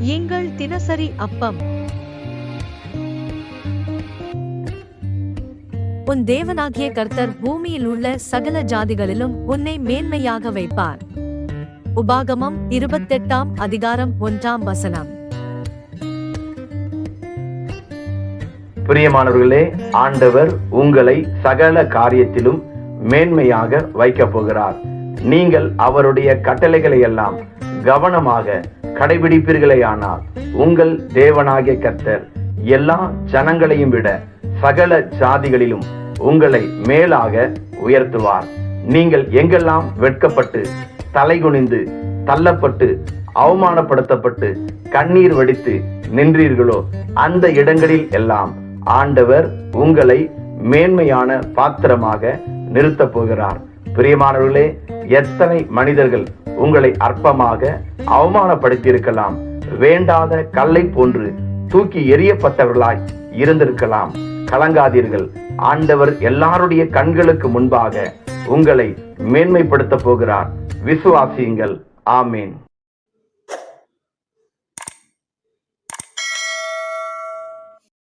எங்கள் தினசரி அப்பம். உன் தேவனாகிய கர்த்தர் பூமியில் உள்ள சகல ஜாதிகளிலும் உன்னை மேன்மையாக வைப்பார். உபாகமம் இருபத்தெட்டாம் அதிகாரம் ஒன்றாம் வசனம். பிரியமானவர்களே ஆண்டவர் உங்களை சகல காரியத்திலும் மேன்மையாக வைக்கப் போகிறார். நீங்கள் அவருடைய கட்டளைகளை எல்லாம் கவனமாக கடைபிடிப்பீர்களேயானால் உங்கள் தேவனாகிய கர்த்தர் எல்லா ஜனங்களையும் விட சகல ஜாதிகளிலும் உங்களை மேலாக உயர்த்துவார். நீங்கள் எங்கெல்லாம் வெட்கப்பட்டு தலைகுனிந்து தள்ளப்பட்டு அவமானப்படுத்தப்பட்டு கண்ணீர் வடித்து நின்றீர்களோ அந்த இடங்களில் எல்லாம் ஆண்டவர் உங்களை மேன்மையான பாத்திரமாக நிறுத்தப் போகிறார். பிரியமானவர்களே எத்தனை மனிதர்கள் உங்களை அற்பமாக அவமானப்படுத்தியிருக்கலாம்? வேண்டாத கல்லை போன்று தூக்கி எறியப்பட்டவர்களாய் இருந்திருக்கலாம். கலங்காதீர்கள். ஆண்டவர் எல்லாருடைய கண்களுக்கு முன்பாக உங்களை மேன்மைப்படுத்த போகிறார். விசுவாசியுங்கள். ஆமீன்.